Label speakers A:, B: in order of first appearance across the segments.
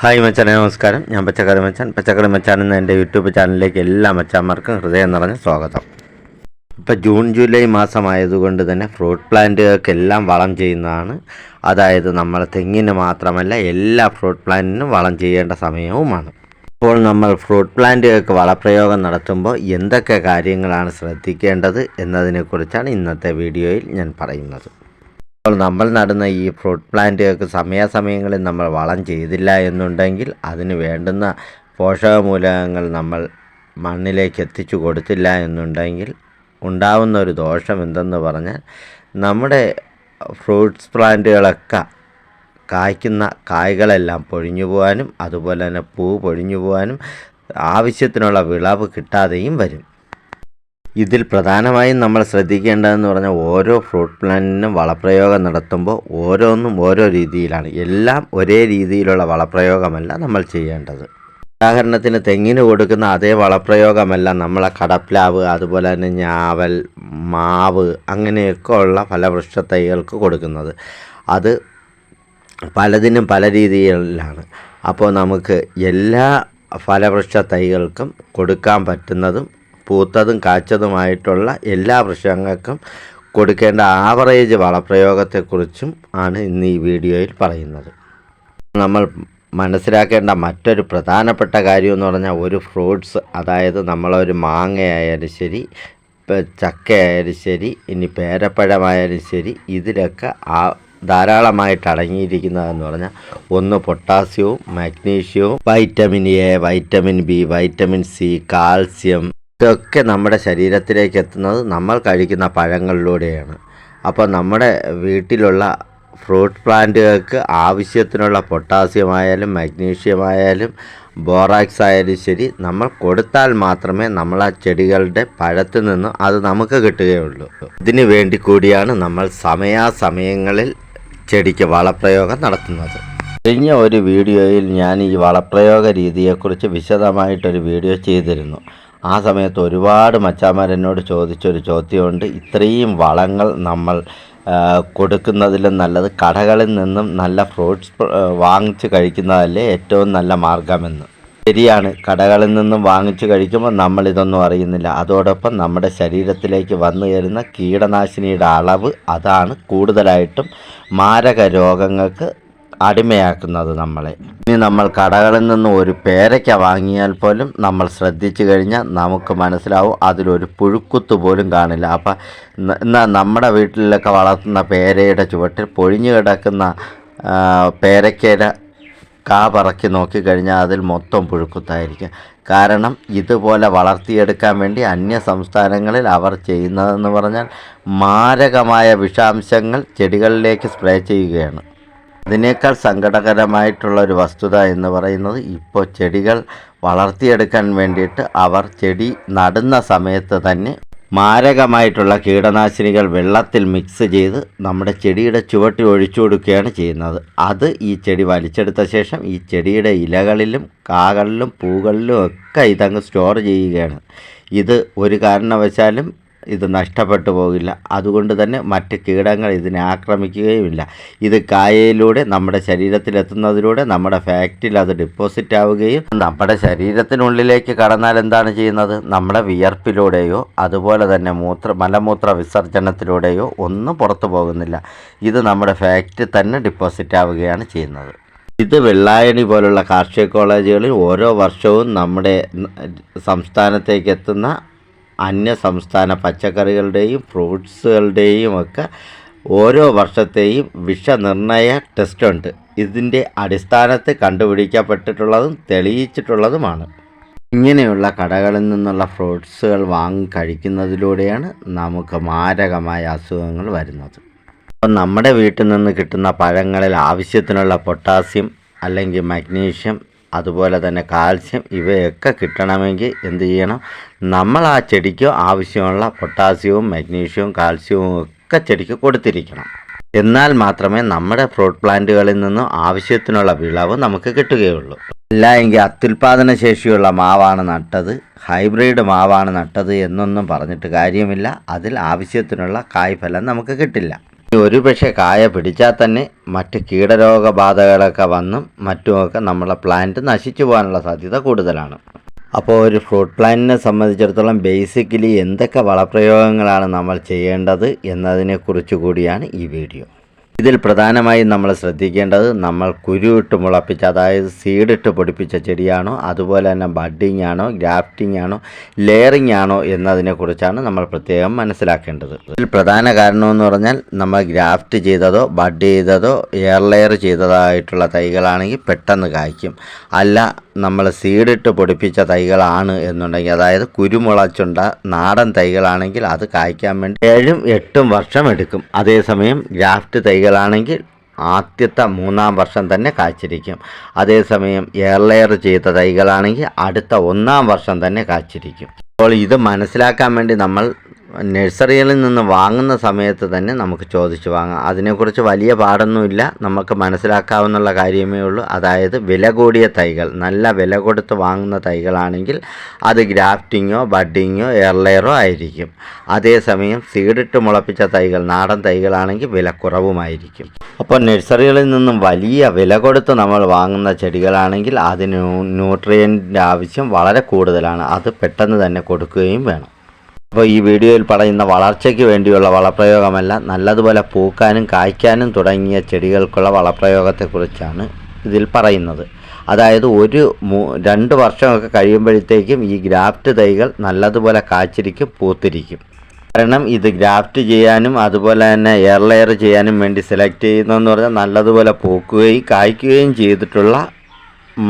A: Hi മച്ചാനെ നമസ്കാരം. ഞാൻ പച്ചക്കറി മച്ചാൻ. പച്ചക്കറി മച്ചാൻ എന്ന എന്റെ യൂട്യൂബ് ചാനലിലേക്ക് എല്ലാ മച്ചാന്മാർക്കും ഹൃദയം നിറഞ്ഞ സ്വാഗതം. ഇപ്പോൾ ജൂൺ ജൂലൈ മാസമായതുകൊണ്ട് തന്നെ ഫ്രൂട്ട് പ്ലാന്റുകൾക്കെല്ലാം വളം ചെയ്യുന്നതാണ്. അതായത് നമ്മൾ തെങ്ങിന് മാത്രമല്ല എല്ലാ ഫ്രൂട്ട് പ്ലാന്റിനും വളം ചെയ്യേണ്ട സമയവുമാണ്. ഇപ്പോൾ നമ്മൾ ഫ്രൂട്ട് പ്ലാന്റുകൾക്ക് വളപ്രയോഗം നടത്തുമ്പോൾ എന്തൊക്കെ കാര്യങ്ങളാണ് ശ്രദ്ധിക്കേണ്ടത് എന്നതിനെക്കുറിച്ചാണ് ഇന്നത്തെ വീഡിയോയിൽ ഞാൻ പറയുന്നത്. അപ്പോൾ നമ്മൾ നടുന്ന ഈ ഫ്രൂട്ട് പ്ലാന്റുകൾക്ക് സമയാസമയങ്ങളിൽ നമ്മൾ വളം ചെയ്തില്ല എന്നുണ്ടെങ്കിൽ അതിന് വേണ്ടുന്ന പോഷകമൂലകങ്ങൾ നമ്മൾ മണ്ണിലേക്ക് എത്തിച്ചു കൊടുത്തില്ല എന്നുണ്ടെങ്കിൽ ഉണ്ടാവുന്ന ഒരു ദോഷം എന്തെന്ന് പറഞ്ഞാൽ നമ്മുടെ ഫ്രൂട്ട്സ് പ്ലാന്റുകളൊക്കെ കായ്ക്കുന്ന കായ്കളെല്ലാം പൊഴിഞ്ഞു പോകാനും അതുപോലെ തന്നെ പൂ പൊഴിഞ്ഞു പോകാനും ആവശ്യത്തിനുള്ള വിളവ് കിട്ടാതെയും വരും. ഇതിൽ പ്രധാനമായും നമ്മൾ ശ്രദ്ധിക്കേണ്ടതെന്ന് പറഞ്ഞാൽ ഓരോ ഫ്രൂട്ട് പ്ലാന്റിനും വളപ്രയോഗം നടത്തുമ്പോൾ ഓരോന്നും ഓരോ രീതിയിലാണ്. എല്ലാം ഒരേ രീതിയിലുള്ള വളപ്രയോഗമല്ല നമ്മൾ ചെയ്യേണ്ടത്. ഉദാഹരണത്തിന് തെങ്ങിന് കൊടുക്കുന്ന അതേ വളപ്രയോഗമല്ല നമ്മളെ കടപ്ലാവ് അതുപോലെ തന്നെ ഞാവൽ മാവ് അങ്ങനെയൊക്കെ ഉള്ള ഫലവൃക്ഷ തൈകൾക്ക് കൊടുക്കുന്നത്. അത് പലതിനും പല രീതിയിലാണ്. അപ്പോൾ നമുക്ക് എല്ലാ ഫലവൃക്ഷ തൈകൾക്കും കൊടുക്കാൻ പറ്റുന്നതും പൂത്തതും കാച്ചതുമായിട്ടുള്ള എല്ലാ വൃക്ഷങ്ങൾക്കും കൊടുക്കേണ്ട ആവറേജ് വളപ്രയോഗത്തെക്കുറിച്ചും ആണ് ഇന്ന് ഈ വീഡിയോയിൽ പറയുന്നത്. നമ്മൾ മനസ്സിലാക്കേണ്ട മറ്റൊരു പ്രധാനപ്പെട്ട കാര്യം എന്ന് പറഞ്ഞാൽ ഒരു ഫ്രൂട്ട്സ് അതായത് നമ്മളൊരു മാങ്ങയായാലും ശരി ചക്കയായാലും ശരി ഇനി പേരപ്പഴമായാലും ശരി ഇതിലൊക്കെ ആ ധാരാളമായിട്ട് അടങ്ങിയിരിക്കുന്നതെന്ന് പറഞ്ഞാൽ ഒന്ന് പൊട്ടാസ്യവും മാഗ്നീഷ്യവും vitamin A vitamin B vitamin C calcium ഇതൊക്കെ നമ്മുടെ ശരീരത്തിലേക്ക് എത്തുന്നത് നമ്മൾ കഴിക്കുന്ന പഴങ്ങളിലൂടെയാണ്. അപ്പോൾ നമ്മുടെ വീട്ടിലുള്ള ഫ്രൂട്ട് പ്ലാന്റുകൾക്ക് ആവശ്യത്തിനുള്ള പൊട്ടാസ്യം ആയാലും മഗ്നീഷ്യം ആയാലും ബോറാക്സ് ആയാലും ശരി നമ്മൾ കൊടുത്താൽ മാത്രമേ നമ്മൾ ആ ചെടികളുടെ പഴത്തിൽ നിന്നും അത് നമുക്ക് കിട്ടുകയുള്ളൂ. ഇതിനു വേണ്ടി കൂടിയാണ് നമ്മൾ സമയാസമയങ്ങളിൽ ചെടിക്ക് വളപ്രയോഗം നടത്തുന്നത്. കഴിഞ്ഞ ഒരു വീഡിയോയിൽ ഞാൻ ഈ വളപ്രയോഗ രീതിയെക്കുറിച്ച് വിശദമായിട്ടൊരു വീഡിയോ ചെയ്തിരുന്നു. ആ സമയത്ത് ഒരുപാട് മച്ചാമാരെന്നോട് ചോദിച്ചൊരു ചോദ്യമുണ്ട്. ഇത്രയും വളങ്ങൾ നമ്മൾ കൊടുക്കുന്നതിലും നല്ലത് കടകളിൽ നിന്നും നല്ല ഫ്രൂട്ട്സ് വാങ്ങിച്ച് കഴിക്കുന്നതല്ലേ ഏറ്റവും നല്ല മാർഗമെന്ന് ശരിയാണ് കടകളിൽ നിന്നും വാങ്ങിച്ച് കഴിക്കുമ്പോൾ നമ്മൾ ഇതൊന്നും അറിയുന്നില്ല. അതോടൊപ്പം നമ്മുടെ ശരീരത്തിലേക്ക് വന്നു കയറുന്ന കീടനാശിനിയുടെ അളവ് അതാണ് കൂടുതലായിട്ടും മാരക രോഗങ്ങൾക്ക് അടിമയാക്കുന്നത് നമ്മളെ. ഇനി നമ്മൾ കടകളിൽ നിന്ന് ഒരു പേരയ്ക്ക വാങ്ങിയാൽ പോലും നമ്മൾ ശ്രദ്ധിച്ചു കഴിഞ്ഞാൽ നമുക്ക് മനസ്സിലാവും അതിലൊരു പുഴുക്കുത്ത് പോലും കാണില്ല. അപ്പം എന്നാൽ നമ്മുടെ വീട്ടിലൊക്കെ വളർത്തുന്ന പേരയുടെ ചുവട്ടിൽ പൊഴിഞ്ഞു കിടക്കുന്ന പേരയ്ക്കയുടെ കാ പറക്കി നോക്കിക്കഴിഞ്ഞാൽ അതിൽ മൊത്തം പുഴുക്കുത്തായിരിക്കും. കാരണം ഇതുപോലെ വളർത്തിയെടുക്കാൻ വേണ്ടി അന്യ സംസ്ഥാനങ്ങളിൽ അവർ ചെയ്യുന്നതെന്ന് പറഞ്ഞാൽ മാരകമായ വിഷാംശങ്ങൾ ചെടികളിലേക്ക് സ്പ്രേ ചെയ്യുകയാണ്. അതിനേക്കാൾ സങ്കടകരമായിട്ടുള്ള ഒരു വസ്തുത എന്ന് പറയുന്നത് ഇപ്പോൾ ചെടികൾ വളർത്തിയെടുക്കാൻ വേണ്ടിയിട്ട് അവർ ചെടി നടുന്ന സമയത്ത് തന്നെ മാരകമായിട്ടുള്ള കീടനാശിനികൾ വെള്ളത്തിൽ മിക്സ് ചെയ്ത് നമ്മുടെ ചെടിയുടെ ചുവട്ടി ഒഴിച്ചു കൊടുക്കുകയാണ് ചെയ്യുന്നത്. അത് ഈ ചെടി വലിച്ചെടുത്ത ശേഷം ഈ ചെടിയുടെ ഇലകളിലും കാകളിലും പൂകളിലും ഒക്കെ ഇതങ്ങ് സ്റ്റോർ ചെയ്യുകയാണ്. ഇത് ഒരു കാരണവശാലും ഇത് നഷ്ടപ്പെട്ടു പോകില്ല. അതുകൊണ്ട് തന്നെ മറ്റ് കീടങ്ങൾ ഇതിനെ ആക്രമിക്കുകയുമില്ല. ഇത് കായയിലൂടെ നമ്മുടെ ശരീരത്തിലെത്തുന്നതിലൂടെ നമ്മുടെ ഫാക്റ്റിൽ അത് ഡിപ്പോസിറ്റ് ആവുകയും നമ്മുടെ ശരീരത്തിനുള്ളിലേക്ക് കടന്നാൽ എന്താണ് ചെയ്യുന്നത്? നമ്മുടെ വിയർപ്പിലൂടെയോ അതുപോലെ തന്നെ മൂത്ര മലമൂത്ര വിസർജനത്തിലൂടെയോ ഒന്നും പുറത്തു പോകുന്നില്ല. ഇത് നമ്മുടെ ഫാക്റ്റ് തന്നെ ഡിപ്പോസിറ്റ് ആവുകയാണ് ചെയ്യുന്നത്. ഇത് വെള്ളായണി പോലുള്ള കാർഷിക കോളേജുകളിൽ ഓരോ വർഷവും നമ്മുടെ സംസ്ഥാനത്തേക്ക് എത്തുന്ന അന്യ സംസ്ഥാന പച്ചക്കറികളുടെയും ഫ്രൂട്ട്സുകളുടെയും ഒക്കെ ഓരോ വർഷത്തെയും വിഷനിർണയ ടെസ്റ്റുണ്ട്. ഇതിന്റെ അടിസ്ഥാനത്തിൽ കണ്ടുപിടിക്കപ്പെട്ടിട്ടുള്ളതും തെളിയിച്ചിട്ടുള്ളതുമാണ്. ഇങ്ങനെയുള്ള കടകളിൽ നിന്നുള്ള ഫ്രൂട്ട്സുകൾ വാങ്ങി കഴിക്കുന്നതിലൂടെയാണ് നമുക്ക് മാരകമായ അസുഖങ്ങൾ വരുന്നത്. അപ്പം നമ്മുടെ വീട്ടിൽ നിന്ന് കിട്ടുന്ന പഴങ്ങളിൽ ആവശ്യത്തിനുള്ള പൊട്ടാസ്യം അല്ലെങ്കിൽ മഗ്നീഷ്യം അതുപോലെ തന്നെ കാൽസ്യം ഇവയൊക്കെ കിട്ടണമെങ്കിൽ എന്ത് ചെയ്യണം? നമ്മൾ ആ ചെടിക്ക് ആവശ്യമുള്ള പൊട്ടാസ്യവും മഗ്നീഷ്യവും കാൽസ്യവും ഒക്കെ ചെടിക്ക് കൊടുത്തിരിക്കണം. എന്നാൽ മാത്രമേ നമ്മുടെ ഫ്രൂട്ട് പ്ലാന്റുകളിൽ നിന്നും ആവശ്യത്തിനുള്ള വിളവ് നമുക്ക് കിട്ടുകയുള്ളൂ. അല്ല എങ്കിൽ അത്യുൽപാദന ശേഷിയുള്ള മാവാണ് നട്ടത്. ഹൈബ്രിഡ് മാവാണ് നട്ടത് എന്നൊന്നും പറഞ്ഞിട്ട് കാര്യമില്ല. അതിൽ ആവശ്യത്തിനുള്ള കായ്ഫലം നമുക്ക് കിട്ടില്ല. ഒരു പക്ഷേ കായ പിടിച്ചാൽ തന്നെ മറ്റ് കീടരോഗബാധകളൊക്കെ വന്നും മറ്റുമൊക്കെ നമ്മളെ പ്ലാന്റ് നശിച്ചു പോകാനുള്ള സാധ്യത കൂടുതലാണ്. അപ്പോൾ ഒരു ഫ്രൂട്ട് പ്ലാന്റിനെ സംബന്ധിച്ചിടത്തോളം ബേസിക്കലി എന്തൊക്കെ വളപ്രയോഗങ്ങളാണ് നമ്മൾ ചെയ്യേണ്ടത് എന്നതിനെക്കുറിച്ച് കൂടിയാണ് ഈ വീഡിയോ ഇതിൽ പ്രധാനമായും നമ്മൾ ശ്രദ്ധിക്കേണ്ടത് നമ്മൾ കുരുവിട്ട് മുളപ്പിച്ച അതായത് സീഡിട്ട് പൊടിപ്പിച്ച ചെടിയാണോ അതുപോലെ തന്നെ ബഡിങ് ആണോ ഗ്രാഫ്റ്റിംഗ് ആണോ ലെയറിംഗ് ആണോ എന്നതിനെക്കുറിച്ചാണ് നമ്മൾ പ്രത്യേകം മനസ്സിലാക്കേണ്ടത്. ഇതിൽ പ്രധാന കാരണമെന്ന് പറഞ്ഞാൽ നമ്മൾ ഗ്രാഫ്റ്റ് ചെയ്തതോ ബഡ് ചെയ്തതോ എയർ ലെയർ ചെയ്തതായിട്ടുള്ള തൈകളാണെങ്കിൽ പെട്ടെന്ന് കായ്ക്കും. അല്ല നമ്മൾ സീഡിട്ട് പൊടിപ്പിച്ച തൈകളാണ് എന്നുണ്ടെങ്കിൽ അതായത് കുരുമുളച്ചുണ്ട നാടൻ തൈകളാണെങ്കിൽ അത് കായ്ക്കാൻ വേണ്ടി ഏഴും എട്ടും വർഷം എടുക്കും. അതേസമയം ഗ്രാഫ്റ്റ് തൈകളാണെങ്കിൽ ആദ്യത്തെ മൂന്നാം വർഷം തന്നെ കാച്ചിരിക്കും. അതേസമയം എയർലെയർ ചെയ്ത തൈകളാണെങ്കിൽ അടുത്ത ഒന്നാം വർഷം തന്നെ കാച്ചിരിക്കും. അപ്പോൾ ഇത് മനസ്സിലാക്കാൻ വേണ്ടി നമ്മൾ നഴ്സറികളിൽ നിന്ന് വാങ്ങുന്ന സമയത്ത് തന്നെ നമുക്ക് ചോദിച്ച് വാങ്ങാം. അതിനെക്കുറിച്ച് വലിയ പാടൊന്നുമില്ല. നമുക്ക് മനസ്സിലാക്കാവുന്നുള്ള കാര്യമേ ഉള്ളൂ. അതായത് വില കൂടിയ തൈകൾ നല്ല വില കൊടുത്ത് വാങ്ങുന്ന തൈകളാണെങ്കിൽ അത് ഗ്രാഫ്റ്റിങ്ങോ ബഡിങ്ങോ എയർലെയറോ ആയിരിക്കും. അതേസമയം സീഡിട്ട് മുളപ്പിച്ച തൈകൾ നാടൻ തൈകളാണെങ്കിൽ വില കുറവുമായിരിക്കും. അപ്പോൾ നഴ്സറികളിൽ നിന്നും വലിയ വില കൊടുത്ത് നമ്മൾ വാങ്ങുന്ന ചെടികളാണെങ്കിൽ അതിന് ന്യൂട്രിയന്റെ ആവശ്യം വളരെ കൂടുതലാണ്. അത് പെട്ടെന്ന് തന്നെ കൊടുക്കുകയും വേണം. അപ്പോൾ ഈ വീഡിയോയിൽ പറയുന്ന വളർച്ചയ്ക്ക് വേണ്ടിയുള്ള വളപ്രയോഗമല്ല നല്ലതുപോലെ പൂക്കാനും കായ്ക്കാനും തുടങ്ങിയ ചെടികൾക്കുള്ള വളപ്രയോഗത്തെക്കുറിച്ചാണ് ഇതിൽ പറയുന്നത്. അതായത് ഒരു രണ്ട് വർഷമൊക്കെ കഴിയുമ്പോഴത്തേക്കും ഈ ഗ്രാഫ്റ്റ് തൈകൾ നല്ലതുപോലെ കാച്ചിരിക്കും പൂത്തിരിക്കും. കാരണം ഇത് ഗ്രാഫ്റ്റ് ചെയ്യാനും അതുപോലെ തന്നെ എയർ ലെയർ ചെയ്യാനും വേണ്ടി സെലക്ട് ചെയ്യുന്നതെന്ന് പറഞ്ഞാൽ നല്ലതുപോലെ പൂക്കുകയും കായ്ക്കുകയും ചെയ്തിട്ടുള്ള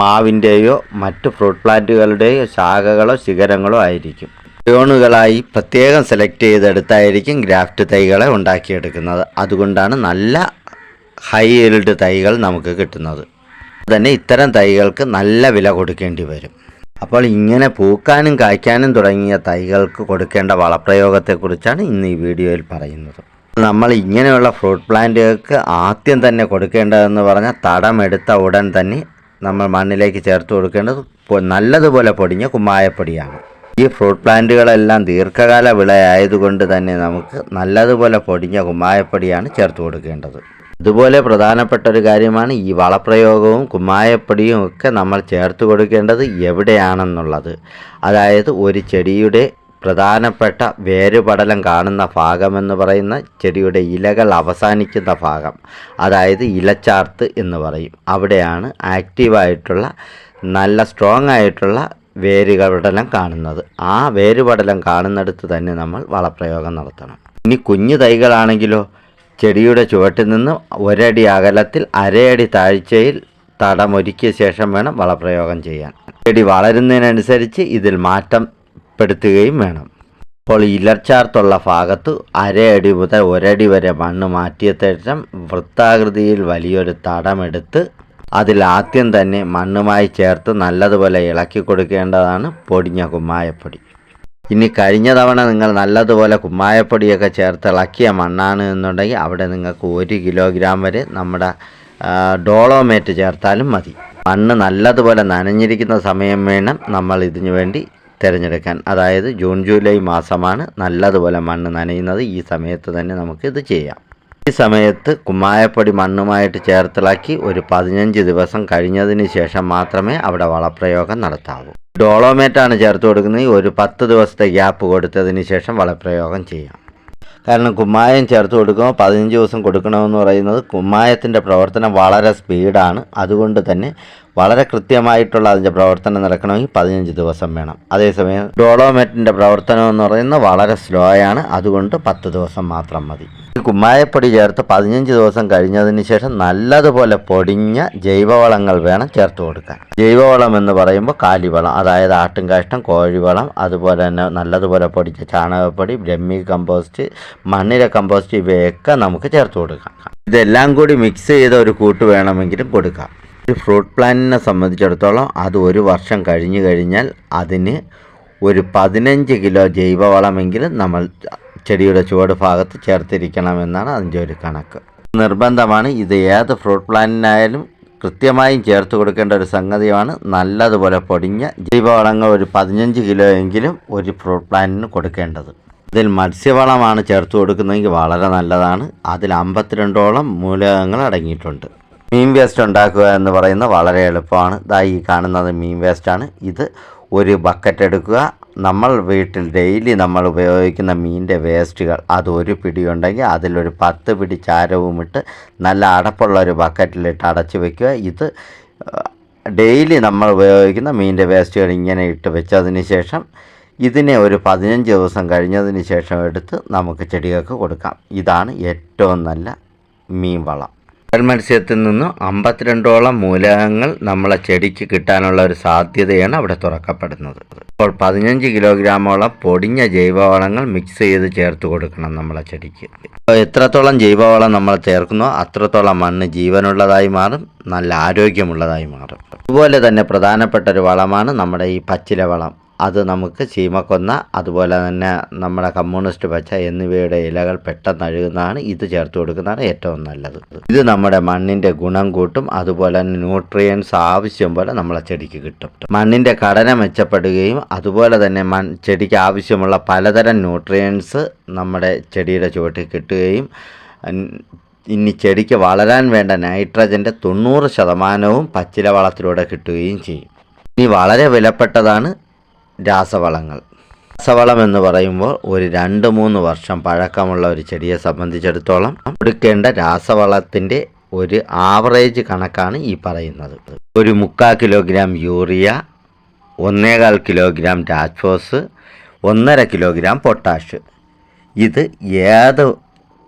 A: മാവിന്റെയോ മറ്റ് ഫ്രൂട്ട് പ്ലാന്റുകളുടെയോ ശാഖകളോ ശിഖരങ്ങളോ ആയിരിക്കും. യോണുകളായി പ്രത്യേകം സെലക്ട് ചെയ്തെടുത്തായിരിക്കും ഗ്രാഫ്റ്റ് തൈകളെ ഉണ്ടാക്കിയെടുക്കുന്നത്. അതുകൊണ്ടാണ് നല്ല ഹൈ ഈൽഡ് തൈകൾ നമുക്ക് കിട്ടുന്നത്. തന്നെ ഇത്തരം തൈകൾക്ക് നല്ല വില കൊടുക്കേണ്ടി വരും. അപ്പോൾ ഇങ്ങനെ പൂക്കാനും കായ്ക്കാനും തുടങ്ങിയ തൈകൾക്ക് കൊടുക്കേണ്ട വളപ്രയോഗത്തെക്കുറിച്ചാണ് ഇന്ന് ഈ വീഡിയോയിൽ പറയുന്നത്. നമ്മൾ ഇങ്ങനെയുള്ള ഫ്രൂട്ട് പ്ലാന്റുകൾക്ക് ആദ്യം തന്നെ കൊടുക്കേണ്ടതെന്ന് പറഞ്ഞാൽ തടമെടുത്ത ഉടൻ തന്നെ നമ്മൾ മണ്ണിലേക്ക് ചേർത്ത് കൊടുക്കേണ്ടത് നല്ലതുപോലെ പൊടിഞ്ഞ കുമ്മായപ്പൊടിയാണ്. ഈ ഫ്രൂട്ട് പ്ലാന്റുകളെല്ലാം ദീർഘകാല വിളയായതുകൊണ്ട് തന്നെ നമുക്ക് നല്ലതുപോലെ പൊടിഞ്ഞ കുമ്മായപ്പൊടിയാണ് ചേർത്ത് കൊടുക്കേണ്ടത്. ഇതുപോലെ പ്രധാനപ്പെട്ട ഒരു കാര്യമാണ് ഈ വളപ്രയോഗവും കുമ്മായപ്പൊടിയും ഒക്കെ നമ്മൾ ചേർത്ത് കൊടുക്കേണ്ടത് എവിടെയാണെന്നുള്ളത്. അതായത് ഒരു ചെടിയുടെ പ്രധാനപ്പെട്ട വേരുപടലം കാണുന്ന ഭാഗമെന്ന് പറയുന്ന ചെടിയുടെ ഇലകൾ അവസാനിക്കുന്ന ഭാഗം അതായത് ഇലച്ചാർത്ത് എന്ന് പറയും. അവിടെയാണ് ആക്റ്റീവായിട്ടുള്ള നല്ല സ്ട്രോങ് ആയിട്ടുള്ള വേരുപടലം കാണുന്നത്. ആ വേരുപടലം കാണുന്നിടത്ത് തന്നെ നമ്മൾ വളപ്രയോഗം നടത്തണം. ഇനി കുഞ്ഞു തൈകളാണെങ്കിലോ ചെടിയുടെ ചുവട്ടിൽ നിന്ന് ഒരടി അകലത്തിൽ അരയടി താഴ്ചയിൽ തടമൊരുക്കിയ ശേഷം വേണം വളപ്രയോഗം ചെയ്യാൻ. ചെടി വളരുന്നതിനനുസരിച്ച് ഇതിൽ മാറ്റം പെടുത്തുകയും വേണം. അപ്പോൾ ഇലർച്ചാർത്തുള്ള ഭാഗത്ത് അരയടി മുതൽ ഒരടി വരെ മണ്ണ് മാറ്റിയ ശേഷം വൃത്താകൃതിയിൽ വലിയൊരു തടമെടുത്ത് അതിൽ ആദ്യം തന്നെ മണ്ണുമായി ചേർത്ത് നല്ലതുപോലെ ഇളക്കി കൊടുക്കേണ്ടതാണ് പൊടിഞ്ഞ കുമ്മായപ്പൊടി. ഇനി കഴിഞ്ഞ തവണ നിങ്ങൾ നല്ലതുപോലെ കുമ്മായപ്പൊടിയൊക്കെ ചേർത്ത് ഇളക്കിയ മണ്ണാണ് എന്നുണ്ടെങ്കിൽ അവിടെ നിങ്ങൾക്ക് ഒരു കിലോഗ്രാം വരെ നമ്മുടെ ഡോളോമേറ്റ് ചേർത്താലും മതി. മണ്ണ് നല്ലതുപോലെ നനഞ്ഞിരിക്കുന്ന സമയം വേണം നമ്മൾ ഇതിനു വേണ്ടി തിരഞ്ഞെടുക്കാൻ. അതായത് ജൂൺ ജൂലൈ മാസമാണ് നല്ലതുപോലെ മണ്ണ് നനയുന്നത്. ഈ സമയത്ത് തന്നെ നമുക്ക് ഇത് ചെയ്യാം. ഈ സമയത്ത് കുമ്മായപ്പൊടി മണ്ണുമായിട്ട് ചേർത്തിളക്കി ഒരു പതിനഞ്ച് ദിവസം കഴിഞ്ഞതിന് ശേഷം മാത്രമേ അവിടെ വളപ്രയോഗം നടത്താവൂ. ഡോളോമേറ്റാണ് ചേർത്ത് കൊടുക്കുന്നത്. ഒരു പത്ത് ദിവസത്തെ ഗ്യാപ്പ് കൊടുത്തതിന് ശേഷം വളപ്രയോഗം ചെയ്യാം. കാരണം കുമ്മായം ചേർത്ത് കൊടുക്കുമ്പോൾ പതിനഞ്ച് ദിവസം കൊടുക്കണമെന്ന് പറയുന്നത് കുമ്മായത്തിന്റെ പ്രവർത്തനം വളരെ സ്പീഡാണ്. അതുകൊണ്ട് തന്നെ വളരെ കൃത്യമായിട്ടുള്ള അതിന്റെ പ്രവർത്തനം നടക്കണമെങ്കിൽ പതിനഞ്ച് ദിവസം വേണം. അതേസമയം ഡോളോമെറ്റിന്റെ പ്രവർത്തനം എന്ന് പറയുന്നത് വളരെ സ്ലോയാണ്. അതുകൊണ്ട് പത്ത് ദിവസം മാത്രം മതി. കുമ്മായപ്പൊടി ചേർത്ത് പതിനഞ്ച് ദിവസം കഴിഞ്ഞതിന് ശേഷം നല്ലതുപോലെ പൊടിഞ്ഞ ജൈവവളങ്ങൾ വേണം ചേർത്ത് കൊടുക്കാൻ. ജൈവവളം എന്ന് പറയുമ്പോൾ കാലിവളം അതായത് ആട്ടുംകാഷ്ടം കോഴിവളം അതുപോലെ തന്നെ നല്ലതുപോലെ പൊടിച്ച ചാണകപ്പൊടി ബ്രഹ്മി കമ്പോസ്റ്റ് മണ്ണിര കമ്പോസ്റ്റ് ഇവയൊക്കെ നമുക്ക് ചേർത്ത് കൊടുക്കാം. ഇതെല്ലാം കൂടി മിക്സ് ചെയ്ത ഒരു കൂട്ട് വേണമെങ്കിലും കൊടുക്കാം. ഒരു ഫ്രൂട്ട് പ്ലാന്റിനെ സംബന്ധിച്ചിടത്തോളം അത് ഒരു വർഷം കഴിഞ്ഞു കഴിഞ്ഞാൽ അതിന് ഒരു പതിനഞ്ച് കിലോ ജൈവവളമെങ്കിലും നമ്മൾ ചെടിയുടെ ചുവട് ഭാഗത്ത് ചേർത്തിരിക്കണമെന്നാണ് അതിന്റെ ഒരു കണക്ക്. നിർബന്ധമാണ്. ഇത് ഏത് ഫ്രൂട്ട് പ്ലാന്റിനായാലും കൃത്യമായും ചേർത്ത് കൊടുക്കേണ്ട ഒരു സംഗതിയാണ് നല്ലതുപോലെ പൊടിഞ്ഞ ജൈവവളങ്ങൾ ഒരു പതിനഞ്ച് കിലോ എങ്കിലും ഒരു ഫ്രൂട്ട് പ്ലാന്റിന് കൊടുക്കേണ്ടത്. ഇതിൽ മത്സ്യവളമാണ് ചേർത്ത് കൊടുക്കുന്നതെങ്കിൽ വളരെ നല്ലതാണ്. അതിൽ അമ്പത്തിരണ്ടോളം മൂലകങ്ങൾ അടങ്ങിയിട്ടുണ്ട്. മീൻ വേസ്റ്റ് ഉണ്ടാക്കുക എന്ന് പറയുന്നത് വളരെ എളുപ്പമാണ്. ഇതായി കാണുന്നത് മീൻ വേസ്റ്റാണ്. ഇത് ഒരു ബക്കറ്റ് എടുക്കുക. നമ്മൾ വീട്ടിൽ ഡെയിലി നമ്മൾ ഉപയോഗിക്കുന്ന മീനിന്റെ വേസ്റ്റുകൾ അത് ഒരു പിടി ഉണ്ടെങ്കിൽ അതിലൊരു പത്ത് പിടി ചാരവും ഇട്ട് നല്ല അടപ്പുള്ള ഒരു ബക്കറ്റിലിട്ട് അടച്ച് വെക്കുക. ഇത് ഡെയിലി നമ്മൾ ഉപയോഗിക്കുന്ന മീനിന്റെ വേസ്റ്റുകൾ ഇങ്ങനെ ഇട്ട് വെച്ചതിന് ശേഷം ഇതിനെ ഒരു പതിനഞ്ച് ദിവസം കഴിഞ്ഞതിന് ശേഷം എടുത്ത് നമുക്ക് ചെടികൾക്ക് കൊടുക്കാം. ഇതാണ് ഏറ്റവും നല്ല മീൻ വളം. മത്സ്യത്തിൽ നിന്നും അമ്പത്തിരണ്ടോളം മൂലകങ്ങൾ നമ്മളെ ചെടിക്ക് കിട്ടാനുള്ള ഒരു സാധ്യതയാണ് അവിടെ തുറക്കപ്പെടുന്നത്. അപ്പോൾ പതിനഞ്ച് കിലോഗ്രാമോളം പൊടിഞ്ഞ ജൈവവളങ്ങൾ മിക്സ് ചെയ്ത് ചേർത്ത് കൊടുക്കണം നമ്മളെ ചെടിക്ക്. അപ്പോൾ എത്രത്തോളം ജൈവവളം നമ്മൾ ചേർക്കുന്നോ അത്രത്തോളം മണ്ണ് ജീവനുള്ളതായി മാറും നല്ല ആരോഗ്യമുള്ളതായി മാറും. അതുപോലെ തന്നെ പ്രധാനപ്പെട്ട ഒരു വളമാണ് നമ്മുടെ ഈ പച്ചില വളം അത് നമുക്ക് ചീമക്കൊന്ന അതുപോലെ തന്നെ നമ്മുടെ കമ്മ്യൂണിസ്റ്റ് പച്ച എന്നിവയുടെ ഇലകൾ പെട്ടെന്ന് അഴുകുന്നതാണ് ഇത് ചേർത്ത് കൊടുക്കുന്നതാണ് ഏറ്റവും നല്ലത്. ഇത് നമ്മുടെ മണ്ണിന്റെ ഗുണം കൂട്ടും അതുപോലെ തന്നെ ന്യൂട്രിയൻസ് ആവശ്യം പോലെ നമ്മളെ ചെടിക്ക് കിട്ടും. മണ്ണിന്റെ ഘടന മെച്ചപ്പെടുകയും അതുപോലെ തന്നെ മൺ ചെടിക്ക് ആവശ്യമുള്ള പലതരം ന്യൂട്രിയൻസ് നമ്മുടെ ചെടിയുടെ ചുവട്ടിൽ കിട്ടുകയും ഇനി ചെടിക്ക് വളരാൻ വേണ്ട നൈട്രജന്റെ തൊണ്ണൂറ് ശതമാനവും പച്ചില വളത്തിലൂടെ കിട്ടുകയും ചെയ്യും. ഇനി വളരെ വിലപ്പെട്ടതാണ് രാസവളങ്ങൾ. രാസവളം എന്ന് പറയുമ്പോൾ ഒരു രണ്ട് മൂന്ന് വർഷം പഴക്കമുള്ള ഒരു ചെടിയെ സംബന്ധിച്ചിടത്തോളം കൊടുക്കേണ്ട രാസവളത്തിന്റെ ഒരു ആവറേജ് കണക്കാണ് ഈ പറയുന്നത്. ഒരു മുക്കാൽ കിലോഗ്രാം യൂറിയ ഒന്നേകാൽ കിലോഗ്രാം രാജ്ഫോസ് ഒന്നര കിലോഗ്രാം പൊട്ടാഷ്. ഇത് ഏത്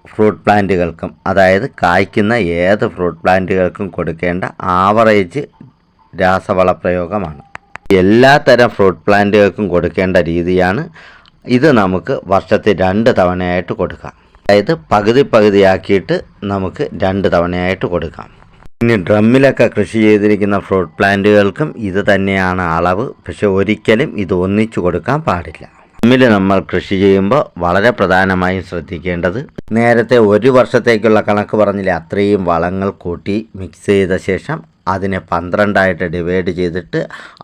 A: ഫ്രൂട്ട് പ്ലാന്റുകൾക്കും അതായത് കായ്ക്കുന്ന ഏത് ഫ്രൂട്ട് പ്ലാന്റുകൾക്കും കൊടുക്കേണ്ട ആവറേജ് രാസവള പ്രയോഗമാണ് എല്ലാ തരം ഫ്രൂട്ട് പ്ലാന്റുകൾക്കും കൊടുക്കേണ്ട രീതിയാണ്. ഇത് നമുക്ക് വർഷത്തിൽ രണ്ട് തവണയായിട്ട് കൊടുക്കാം. അതായത് പകുതി പകുതിയാക്കിയിട്ട് നമുക്ക് രണ്ട് തവണയായിട്ട് കൊടുക്കാം. ഇനി ഡ്രമ്മിലൊക്കെ കൃഷി ചെയ്തിരിക്കുന്ന ഫ്രൂട്ട് പ്ലാന്റുകൾക്കും ഇത് തന്നെയാണ് അളവ്. പക്ഷെ ഒരിക്കലും ഇത് ഒന്നിച്ചു കൊടുക്കാൻ പാടില്ല. ഡ്രമ്മിൽ നമ്മൾ കൃഷി ചെയ്യുമ്പോൾ വളരെ പ്രധാനമായും ശ്രദ്ധിക്കേണ്ടത് നേരത്തെ ഒരു വർഷത്തേക്കുള്ള കണക്ക് പറഞ്ഞില്ലേ അത്രയും വളങ്ങൾ കൂട്ടി മിക്സ് ചെയ്ത ശേഷം അതിനെ പന്ത്രണ്ടായിട്ട് ഡിവൈഡ് ചെയ്തിട്ട്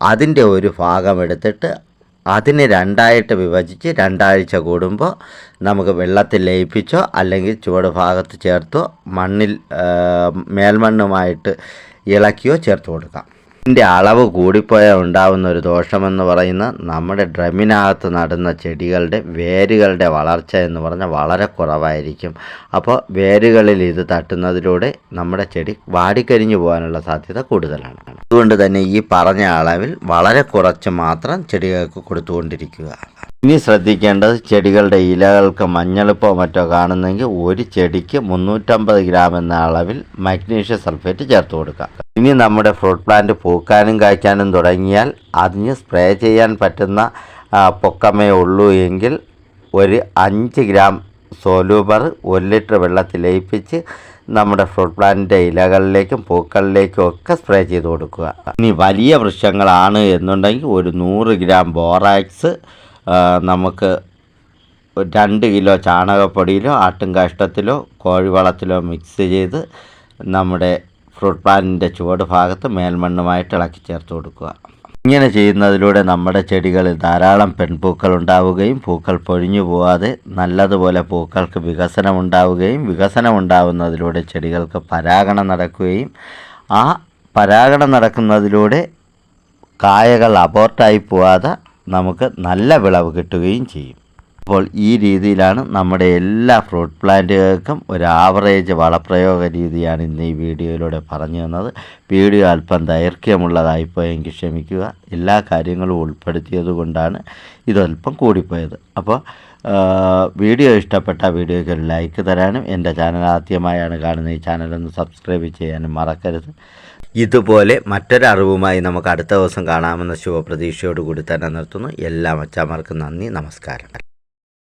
A: അതിന്റെ ഒരു ഭാഗം എടുത്തിട്ട് അതിനെ രണ്ടായിട്ട് വിഭജിച്ച് രണ്ടാഴ്ച കൂടുമ്പോൾ നമുക്ക് വെള്ളത്തിൽ ലയിപ്പിച്ചോ അല്ലെങ്കിൽ ചുവട് ഭാഗത്ത് ചേർത്തോ മണ്ണിൽ മേൽമണ്ണുമായിട്ട് ഇളക്കിയോ ചേർത്ത് കൊടുക്കാം. ഇതിന്റെ അളവ് കൂടിപ്പോയാൽ ഉണ്ടാവുന്ന ഒരു ദോഷമെന്ന് പറയുന്ന നമ്മുടെ ഡ്രമ്മിനകത്ത് നടുന്ന ചെടികളുടെ വേരുകളുടെ വളർച്ച എന്ന് പറഞ്ഞാൽ വളരെ കുറവായിരിക്കും. അപ്പോൾ വേരുകളിൽ ഇത് തട്ടുന്നതിലൂടെ നമ്മുടെ ചെടി വാടിക്കരിഞ്ഞു പോകാനുള്ള സാധ്യത കൂടുതലാണ്. അതുകൊണ്ട് തന്നെ ഈ പറഞ്ഞ അളവിൽ വളരെ കുറച്ച് മാത്രം ചെടികൾക്ക് കൊടുത്തുകൊണ്ടിരിക്കുക. ഇനി ശ്രദ്ധിക്കേണ്ടത് ചെടികളുടെ ഇലകൾക്ക് മഞ്ഞളിപ്പോ മറ്റോ കാണുന്നെങ്കിൽ ഒരു ചെടിക്ക് മുന്നൂറ്റമ്പത് ഗ്രാം എന്ന അളവിൽ മഗ്നീഷ്യം സൾഫേറ്റ് ചേർത്ത് കൊടുക്കാം. ഇനി നമ്മുടെ ഫ്രൂട്ട് പ്ലാന്റ് പൂക്കാനും കായ്ക്കാനും തുടങ്ങിയാൽ അതിന് സ്പ്രേ ചെയ്യാൻ പറ്റുന്ന പൊക്കമേ ഉള്ളൂ എങ്കിൽ ഒരു അഞ്ച് ഗ്രാം സോലൂബർ ഒരു ലിറ്റർ വെള്ളത്തിൽ ലയിപ്പിച്ച് നമ്മുടെ ഫ്രൂട്ട് പ്ലാന്റിന്റെ ഇലകളിലേക്കും പൂക്കളിലേക്കും ഒക്കെ സ്പ്രേ ചെയ്ത് കൊടുക്കുക. ഇനി വലിയ വൃക്ഷങ്ങളാണ് എന്നുണ്ടെങ്കിൽ ഒരു നൂറ് ഗ്രാം ബോറാക്സ് നമുക്ക് രണ്ട് കിലോ ചാണകപ്പൊടിയിലോ ആട്ടും കാഷ്ടത്തിലോ കോഴിവളത്തിലോ മിക്സ് ചെയ്ത് നമ്മുടെ ഫ്രൂട്ട് പ്ലാന്റിന്റെ ചുവട് ഭാഗത്ത് മേൽമണ്ണുമായിട്ട് ഇളക്കി ചേർത്ത് കൊടുക്കുക. ഇങ്ങനെ ചെയ്യുന്നതിലൂടെ നമ്മുടെ ചെടികളിൽ ധാരാളം പെൺപൂക്കൾ ഉണ്ടാവുകയും പൂക്കൾ പൊഴിഞ്ഞു പോവാതെ നല്ലതുപോലെ പൂക്കൾക്ക് വികസനം ഉണ്ടാവുകയും വികസനം ഉണ്ടാവുന്നതിലൂടെ ചെടികൾക്ക് പരാഗണം നടക്കുകയും ആ പരാഗണം നടക്കുന്നതിലൂടെ കായകൾ അബോർട്ടായി പോവാതെ നമുക്ക് നല്ല വിളവ് കിട്ടുകയും ചെയ്യും. അപ്പോൾ ഈ രീതിയിലാണ് നമ്മുടെ എല്ലാ ഫ്രൂട്ട് പ്ലാന്റുകൾക്കും ഒരു ആവറേജ് വളപ്രയോഗ രീതിയാണ് ഇന്ന് ഈ വീഡിയോയിലൂടെ പറഞ്ഞു തന്നത്. വീഡിയോ അല്പം ദൈർഘ്യമുള്ളതായിപ്പോയെങ്കിൽ ക്ഷമിക്കുക. എല്ലാ കാര്യങ്ങളും ഉൾപ്പെടുത്തിയത് കൊണ്ടാണ് ഇതല്പം കൂടിപ്പോയത്. അപ്പോൾ വീഡിയോ ഇഷ്ടപ്പെട്ട വീഡിയോയ്ക്ക് ഒരു ലൈക്ക് തരാനും എന്റെ ചാനൽ ആദ്യമായാണ് കാണുന്നത് ഈ ചാനലൊന്ന് സബ്സ്ക്രൈബ് ചെയ്യാനും മറക്കരുത്. ഇതുപോലെ മറ്റൊരറിവുമായി നമുക്ക് അടുത്ത ദിവസം കാണാമെന്ന ശുഭപ്രതീക്ഷയോടുകൂടി തന്നെ നിർത്തുന്നു. എല്ലാ മച്ചാമാർക്കും നന്ദി നമസ്കാരം.